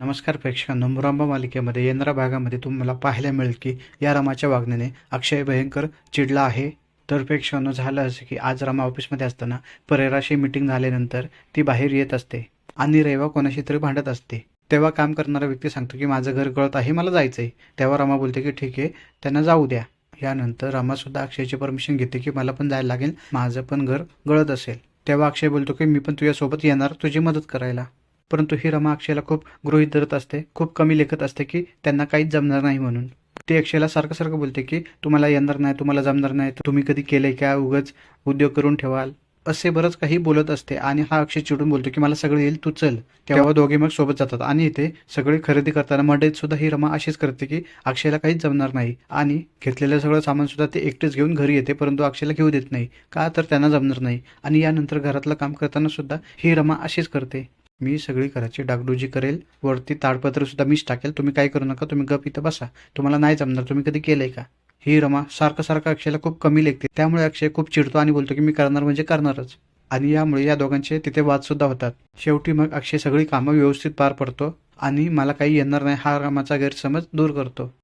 नमस्कार प्रेक्षकांनो मुरांबा मालिकेमध्ये येणाऱ्या भागामध्ये तुम्हाला पाहायला मिळेल की या रमाच्या वागण्याने अक्षय भयंकर चिडला आहे. तर प्रेक्षकांनो झालं असं की आज रमा ऑफिसमध्ये असताना परेराशी मीटिंग झाल्यानंतर ती बाहेर येत असते आणि रेवा कोणाशी तरी भांडत असते. तेव्हा काम करणारा व्यक्ती सांगतो की माझं घर गळत आहे मला जायचं आहे तेव्हा रमा बोलते की ठीक आहे त्यांना जाऊ द्या. यानंतर रमासुद्धा अक्षयची परमिशन घेते की मला पण जायला लागेल माझं पण घर गळत असेल. तेव्हा अक्षय बोलतो की मी पण तुझ्यासोबत येणार तुझी मदत करायला. परंतु ही रमा अक्षयला खूप गृहीत धरत असते खूप कमी लेखत असते की त्यांना काहीच जमणार नाही म्हणून. ती अक्षयला सारखं सारखं बोलते की तुम्हाला येणार नाही तुम्हाला जमणार नाही तुम्ही कधी केलंय का? उगाच उद्योग करून ठेवाल. असे बरंच काही बोलत असते आणि हा अक्षय चिडून बोलतो की मला सगळं येईल तू चल. तेव्हा दोघे मग सोबत जातात आणि इथे सगळे खरेदी करताना मंडईत सुद्धा ही रमा अशीच करते की अक्षयला काहीच जमणार नाही. आणि घेतलेलं सगळं सामान सुद्धा ते एकटेच घेऊन घरी येते परंतु अक्षयला घेऊ देत नाही. का तर त्यांना जमणार नाही. आणि यानंतर घरातलं काम करताना सुद्धा ही रमा अशीच करते. मी सगळी घराची डागडुजी करेल. वरती ताडपत्र सुद्धा मीच टाकेल. तुम्ही काय करू नका. तुम्ही गप इथं बसा. तुम्हाला नाही जमणार. तुम्ही कधी केलंय का? ही रमा सारखं सारखं अक्षयला खूप कमी लेखते. त्यामुळे अक्षय खूप चिडतो आणि बोलतो की मी करणार म्हणजे करणारच. आणि यामुळे या दोघांचे तिथे वाद सुद्धा होतात. शेवटी मग अक्षय सगळी कामं व्यवस्थित पार पडतो आणि मला काही येणार नाही. हा रमाचा गैरसमज दूर करतो.